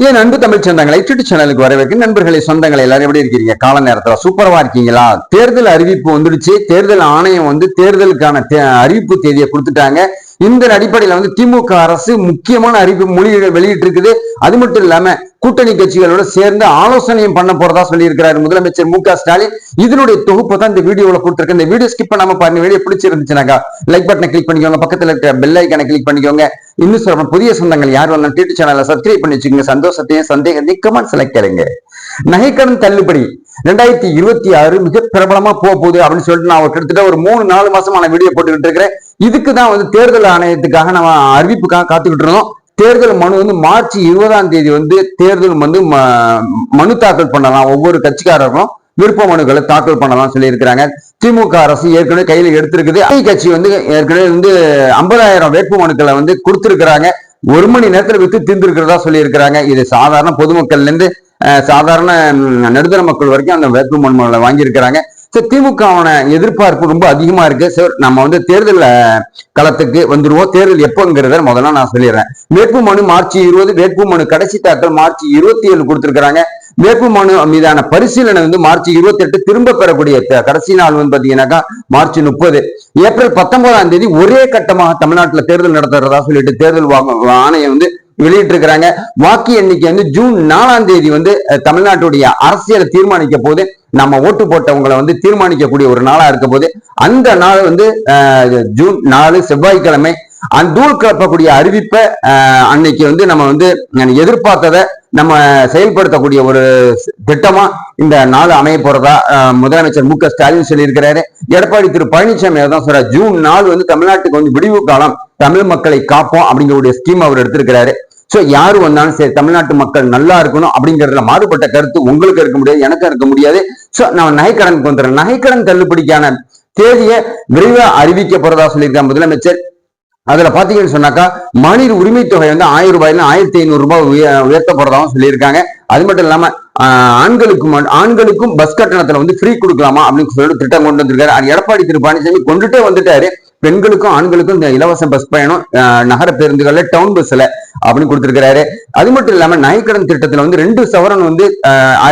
ஏன் அன்பு தமிழ் சொந்தங்களை யூடியூப் சேனலுக்கு வரவேற்கும் நண்பர்களை சொந்தங்களை எல்லாரும் எப்படி இருக்கீங்க? கால நேரத்துல சூப்பரவா இருக்கீங்களா? தேர்தல் அறிவிப்பு வந்துடுச்சு. தேர்தல் ஆணையம் வந்து தேர்தலுக்கான தே- அறிவிப்பு தேதியை கொடுத்துட்டாங்க. இந்த அடிப்படையில வந்து திமுக அரசு முக்கியமான அறிவு மொழிகள் வெளியிட்டு இருக்குது அது மட்டும் இல்லாம கூட்டணி கட்சிகளோட சேர்ந்து ஆலோசனையும் பண்ண போறதா சொல்லியிருக்கிறாரு முதலமைச்சர் மு க ஸ்டாலின். இதனுடைய தொகுப்பு தான் இந்த வீடியோல கொடுத்துருக்கேன் இந்த வீடியோ ஸ்கிப் பண்ணாம பாருங்க. வீடியோ பிடிச்சிருந்துச்சுனாக்கா லைக் பட்டனை கிளிக் பண்ணிக்கோங்க. பக்கத்துல இருக்கிற பெல் ஐக்கனை கிளிக் பண்ணிக்கோங்க. இன்னும் சொல்ற புதிய சொந்தங்கள் யார் வந்தாலும் டிடி சேனலை சப்ஸ்கிரைப் பண்ணி வச்சுக்கோங்க. சந்தோஷத்தையும் சந்தேகத்தையும் கமெண்ட் செலக்ட் கேளுங்க நகைக்கடன் தள்ளுபடி. ரெண்டாயிரத்தி இருபத்தி ஆறு மிக பிரபலமா போக போகுது அப்படின்னு சொல்லிட்டு நான் ஒரு கிட்டத்தட்ட ஒரு மூணு நாலு மாசமான வீடியோ போட்டுக்கிட்டு இருக்கிறேன். இதுக்கு தான் வந்து தேர்தல் ஆணையத்துக்காக நம்ம அறிவிப்புக்காக காத்துக்கிட்டு இருந்தோம். தேர்தல் மனு வந்து மார்ச் இருபதாம் தேதி வந்து தேர்தல் வந்து ம- மனு தாக்கல் பண்ணலாம். ஒவ்வொரு கட்சிக்காரர்களும் விருப்ப மனுக்களை தாக்கல் பண்ணலாம் சொல்லியிருக்கிறாங்க. திமுக அரசு ஏற்கனவே கையில் எடுத்திருக்குது. அதே கட்சி வந்து ஏற்கனவே வந்து ஐம்பதாயிரம் வேட்பு மனுக்களை வந்து கொடுத்திருக்கிறாங்க. ஒரு மணி நேரத்தில் வித்து தீர்ந்திருக்கிறதா சொல்லியிருக்கிறாங்க. இது சாதாரண பொதுமக்கள்ல இருந்து சாதாரண நடுத்தர மக்கள் வரைக்கும் அந்த வேட்பு மனுக்களை வாங்கியிருக்கிறாங்க. சரி திமுகவோட எதிர்பார்ப்பு ரொம்ப அதிகமா இருக்கு. சார் நம்ம வந்து தேர்தல் களத்துக்கு வந்துருவோம். தேர்தல் எப்போங்கிறத முதல்ல நான் சொல்லிடுறேன். வேட்புமனு மார்ச் இருபது வேட்புமனு கடைசி தாக்கல் மார்ச் இருபத்தி ஏழு கொடுத்திருக்கிறாங்க வேட்புமனு மீதான பரிசீலனை வந்து மார்ச் இருபத்தி எட்டு திரும்ப பெறக்கூடிய கடைசி நாள் வந்து பாத்தீங்கன்னாக்கா மார்ச் முப்பது. ஏப்ரல் பத்தொன்பதாம் தேதி ஒரே கட்டமாக தமிழ்நாட்டுல தேர்தல் நடத்துறதா சொல்லிட்டு தேர்தல் ஆணையம் வந்து வெளியிட்டிருக்கிறாங்க. வாக்கு எண்ணிக்கை வந்து ஜூன் நாலாம் தேதி வந்து தமிழ்நாட்டுடைய அரசியலை தீர்மானிக்க போது நம்ம ஓட்டு போட்டவங்களை வந்து தீர்மானிக்கக்கூடிய ஒரு நாளா இருக்க போது அந்த நாள் வந்து ஜூன் நாலு செவ்வாய்க்கிழமை அந்த தூள் கலப்பக்கூடிய அறிவிப்பை அன்னைக்கு வந்து நம்ம வந்து எதிர்பார்த்ததை நம்ம செயல்படுத்தக்கூடிய ஒரு திட்டமா இந்த நாள் அமைய போறதா முதலமைச்சர் மு க ஸ்டாலின் சொல்லியிருக்கிறாரு. எடப்பாடி திரு பழனிசாமி தான் சொல்ற ஜூன் நாள் வந்து தமிழ்நாட்டுக்கு வந்து விடிவு காலம் தமிழ் மக்களை காப்போம் அப்படிங்கக்கூடிய ஸ்கீம் அவர் எடுத்திருக்கிறாரு. ஸோ யார் வந்தாலும் சரி தமிழ்நாட்டு மக்கள் நல்லா இருக்கணும் அப்படிங்கிறதுல மாறுபட்ட கருத்து உங்களுக்கு இருக்க முடியாது எனக்கும் இருக்க முடியாது. ஸோ நான் நகைக்கடனுக்கு வந்துடுறேன் நகைக்கடன் தள்ளுபடிக்கான தேதியை விரைவாக அறிவிக்க போறதா சொல்லியிருக்காங்க முதலமைச்சர். அதுல பாத்தீங்கன்னு சொன்னாக்கா மாநில உரிமை தொகை வந்து ஆயிரம் ரூபாயில ஆயிரத்தி ஐநூறு ரூபாய் உய- உயர்த்த சொல்லியிருக்காங்க. அது மட்டும் இல்லாம ஆண்களுக்கும் ஆண்களுக்கும் பஸ் கட்டணத்துல வந்து ஃப்ரீ கொடுக்கலாமா அப்படின்னு சொல்லிட்டு திட்டம் கொண்டு வந்திருக்காரு. எடப்பாடி திரு பழனிசாமி கொண்டுட்டே வந்துட்டாரு. பெண்களுக்கும் ஆண்களுக்கும் இந்த இலவச பஸ் பயணம் நகர பேருந்துகள்ல டவுன் பஸ்ல அப்படின்னு கொடுத்திருக்கிறாரு. அது மட்டும் இல்லாம நகைக்கடன் திட்டத்துல வந்து ரெண்டு சவரன் வந்து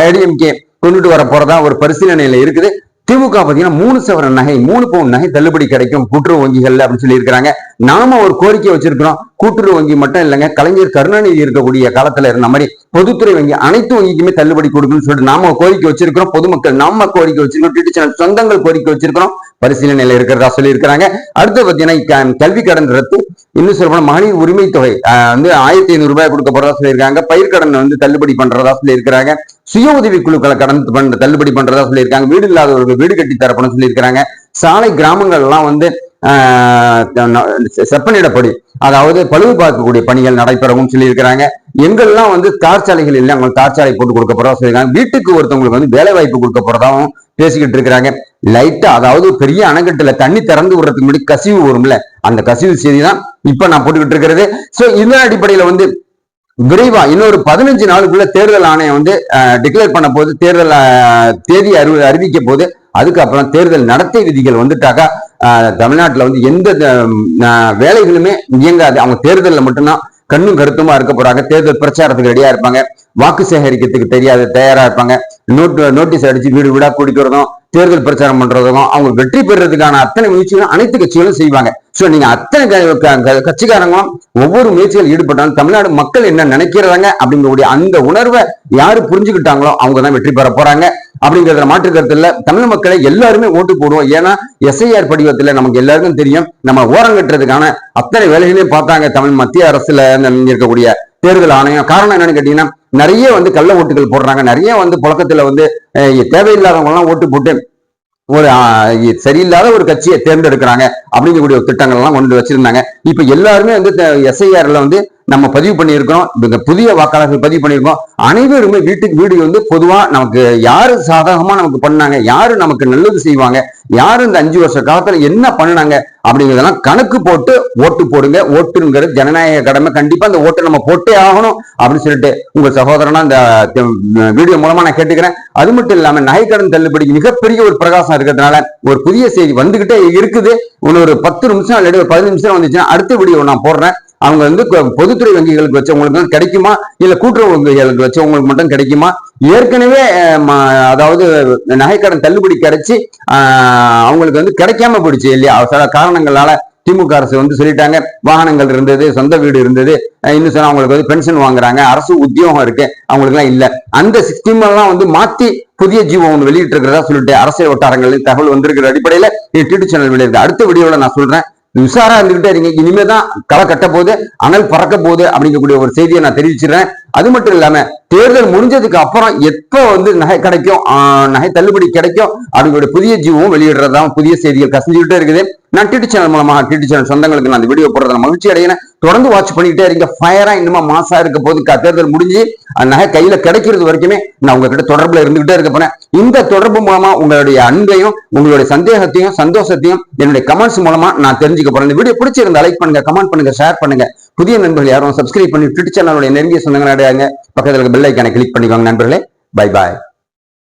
ஐடிஎம்கே கொண்டுட்டு வர போறதா ஒரு பரிசீலனையில இருக்குது. திமுக பாத்தீங்கன்னா மூணு சவரன் நகை மூணு பவுன் நகை தள்ளுபடி கிடைக்கும். கூட்டுறவு வங்கிகள் அப்படின்னு சொல்லியிருக்கிறாங்க. நாம ஒரு கோரிக்கை வச்சிருக்கிறோம். கூட்டுறவு வங்கி மட்டும் இல்லைங்க கலைஞர் கருணாநிதி இருக்கக்கூடிய காலத்துல இருந்த மாதிரி பொதுத்துறை வங்கி அனைத்து வங்கிக்குமே தள்ளுபடி கொடுக்கணும்னு சொல்லிட்டு நாம கோரிக்கை வச்சிருக்கிறோம். பொதுமக்கள் நாம கோரிக்கை வச்சிருக்கோம் டிடி சேனல் சொந்தங்கள் கோரிக்கை வச்சிருக்கிறோம். பரிசீலனையில இருக்கிறதா சொல்லியிருக்கிறாங்க. அடுத்து பாத்தீங்கன்னா கல்வி கடன் ரத்து. இன்னும் சொல்ல மகளிர் உரிமை தொகை ஆஹ், வந்து ஆயிரத்தி ஐநூறு ரூபாய் கொடுக்க போறதா சொல்லியிருக்காங்க. பயிர்க்கடன் வந்து தள்ளுபடி பண்றதா சொல்லியிருக்கிறாங்க. சுய உதவி குழுக்களை கடன் பண்ற தள்ளுபடி பண்றதா சொல்லியிருக்காங்க. வீடு இல்லாதவர்கள் வீடு கட்டி தரப்படும் சொல்லியிருக்கிறாங்க. சாலை கிராமங்கள்லாம் வந்து செப்பனிடப்படி அதாவது பழுது பார்க்கக்கூடிய பணிகள் நடைபெறவும் சொல்லியிருக்கிறாங்க. எங்கெல்லாம் வந்து தார் சாலைகள் இல்லை அவங்க தார் சாலை போட்டு கொடுக்க போறதா சொல்லியிருக்காங்க. வீட்டுக்கு ஒருத்தவங்களுக்கு வந்து வேலை வாய்ப்பு கொடுக்க போறதாவும் பேசிக்கிட்டு இருக்கிறாங்க. லைட்டா அதாவது பெரிய அணைக்கட்டுல தண்ணி திறந்து விடுறதுக்கு முன்னாடி கசிவு வரும்ல. அந்த கசிவு செய்தி தான் இப்ப நான் போட்டுக்கிட்டு இருக்கிறது. சோ இதன் அடிப்படையில வந்து விரைவா இன்னொரு பதினஞ்சு நாளுக்குள்ள தேர்தல் ஆணையம் வந்து டிக்ளேர் பண்ண போது தேர்தல் தேதி அறி அறிவிக்க போது அதுக்கப்புறம் தேர்தல் நடத்தை விதிகள் வந்துட்டாக்கா தமிழ்நாட்டில் வந்து எந்த வேலைகளுமே இயங்காது. அவங்க தேர்தலில் மட்டும்தான் கண்ணும் கருத்துமா இருக்க போறாங்க. தேர்தல் பிரச்சாரத்துக்கு ரெடியா இருப்பாங்க. வாக்கு சேகரிக்கிறதுக்கு தெரியாது தயாரா இருப்பாங்க. நோட்டு நோட்டீஸ் அடிச்சு வீடு வீடா குடிக்கிறதும் தேர்தல் பிரச்சாரம் பண்றதும் அவங்க வெற்றி பெறுறதுக்கான அத்தனை முயற்சிகளும் அனைத்து கட்சிகளும் செய்வாங்க. சோ நீங்க அத்தனை கட்சிக்காரங்களும் ஒவ்வொரு முயற்சிகள் ஈடுபட்டாலும் தமிழ்நாடு மக்கள் என்ன நினைக்கிறாங்க அப்படிங்கக்கூடிய அந்த உணர்வை யாரு புரிஞ்சுக்கிட்டாங்களோ அவங்க தான் வெற்றி பெற போறாங்க. அப்படிங்கிறத மாற்று கருத்து இல்ல. தமிழ் மக்களை எல்லாருமே ஓட்டு போடுவோம். ஏன்னா எஸ்ஐஆர் படிவத்துல நமக்கு எல்லாருக்கும் தெரியும். நம்ம ஓரங்கட்டுறதுக்கான அத்தனை வேலைகளையும் பார்த்தாங்க தமிழ் மத்திய அரசுல இருக்கக்கூடிய தேர்தல் ஆணையம். காரணம் என்னன்னு கேட்டீங்கன்னா நிறைய வந்து கள்ள ஓட்டுகள் போடுறாங்க. நிறைய வந்து புழக்கத்துல வந்து தேவையில்லாதவங்கலாம் ஓட்டு போட்டு ஒரு சரியில்லாத ஒரு கட்சியை தேர்ந்தெடுக்கிறாங்க அப்படிங்கக்கூடிய திட்டங்கள்லாம் திட்டங்கள் எல்லாம் கொண்டு வச்சிருந்தாங்க. இப்ப எல்லாருமே வந்து எஸ்ஐஆர்ல வந்து நம்ம பதிவு பண்ணியிருக்கிறோம். இந்த புதிய வாக்காளர்கள் பதிவு பண்ணியிருக்கோம். அனைவருமே வீட்டுக்கு வீடு வந்து பொதுவா நமக்கு யாரு சாதகமா நமக்கு பண்ணாங்க? யாரு நமக்கு நல்லது செய்வாங்க? யாரு இந்த அஞ்சு வருஷ காலத்துல என்ன பண்ணாங்க அப்படிங்கிறதெல்லாம் கணக்கு போட்டு ஓட்டு போடுங்க. ஓட்டுங்கிறது ஜனநாயக கடமை. கண்டிப்பா அந்த ஓட்டை நம்ம போட்டே ஆகணும் அப்படின்னு சொல்லிட்டு உங்க சகோதரனா இந்த வீடியோ மூலமா நான் கேட்டுக்கிறேன். அது மட்டும் இல்லாம நகைக்கடன் தள்ளுபடி மிகப்பெரிய ஒரு பிரகாசம் இருக்கிறதுனால ஒரு புதிய செய்தி வந்துகிட்டே இருக்குது. இன்னொரு ஒரு பத்து நிமிஷம் இல்லாட்டி ஒரு பதினஞ்சு நிமிஷம் வந்துச்சுன்னா அடுத்த வீடியோ நான் போடுறேன். அவங்க வந்து பொதுத்துறை வங்கிகளுக்கு வச்சவங்களுக்கு கிடைக்குமா? இல்ல கூட்டுறவு வங்கிகளுக்கு வச்சவங்களுக்கு மட்டும் கிடைக்குமா? ஏற்கனவே அதாவது நகைக்கடன் தள்ளுபடி கிடைச்சி அவங்களுக்கு வந்து கிடைக்காம போயிடுச்சு இல்லையா? சில காரணங்களால திமுக அரசு வந்து சொல்லிட்டாங்க வாகனங்கள் இருந்தது சொந்த வீடு இருந்தது இன்னும் சொன்னா அவங்களுக்கு வந்து பென்ஷன் வாங்குறாங்க அரசு உத்தியோகம் இருக்கு அவங்களுக்கு எல்லாம் இல்ல. அந்த ஸ்கீம் எல்லாம் வந்து மாத்தி புதிய ஜீவம் ஒன்று வெளியிட்டு இருக்கிறதா சொல்லிட்டு அரசியல் வட்டாரங்களில் தகவல் வந்திருக்கிற அடிப்படையில டிடி சேனல் வெளியிருக்கு. அடுத்த வீடியோவில் நான் சொல்றேன். உஷாரா இருந்துகிட்டே இருங்க இனிமே தான் களை கட்ட போகுது அனல் பறக்க போகுது அப்படிங்கக்கூடிய ஒரு செய்தியை நான் தெரிவிச்சிடறேன். அது மட்டும் இல்லாம தேர்தல் முடிஞ்சதுக்கு அப்புறம் எப்ப வந்து நகை கிடைக்கும் நகை தள்ளுபடி கிடைக்கும் அவங்களுடைய புதிய ஜீவம் வெளியிடுறதா புதிய செய்திகள் கசிஞ்சுக்கிட்டே இருக்குது. நான் டிடி சேனல் மூலமாக டிடி சேனல் சொந்தங்களுக்கு நான் அந்த வீடியோ போடுறதுல மகிழ்ச்சி அடையினேன் தொடர்ந்து வாட்ச் பண்ணிக்கிட்டே இருங்க. ஃபயரா இன்னுமா மாசா இருக்க போது தேர்தல் முடிஞ்சு அந்த நகை கையில கிடைக்கிறது வரைக்குமே நான் உங்ககிட்ட தொடர்புல இருந்துகிட்டே இருக்க போறேன். இந்த தொடர்பு மூலமா உங்களுடைய அன்பையும் உங்களுடைய சந்தேகத்தையும் சந்தோஷத்தையும் என்னுடைய கமெண்ட்ஸ் மூலமா நான் தெரிஞ்சுக்க போறேன். இந்த வீடியோ பிடிச்சிருந்தா லைக் பண்ணுங்க கமெண்ட் பண்ணுங்க ஷேர் பண்ணுங்க. புதிய நண்பர்கள் யாரும் சப்ஸ்கிரைப் பண்ணி ட்விட்டர் சேனலோட நெருங்கிய சொந்தங்கள் அடையாங்க. பக்கத்துல பெல் ஐக்கானை கிளிக் பண்ணிக்கோங்க நண்பர்களே. Bye bye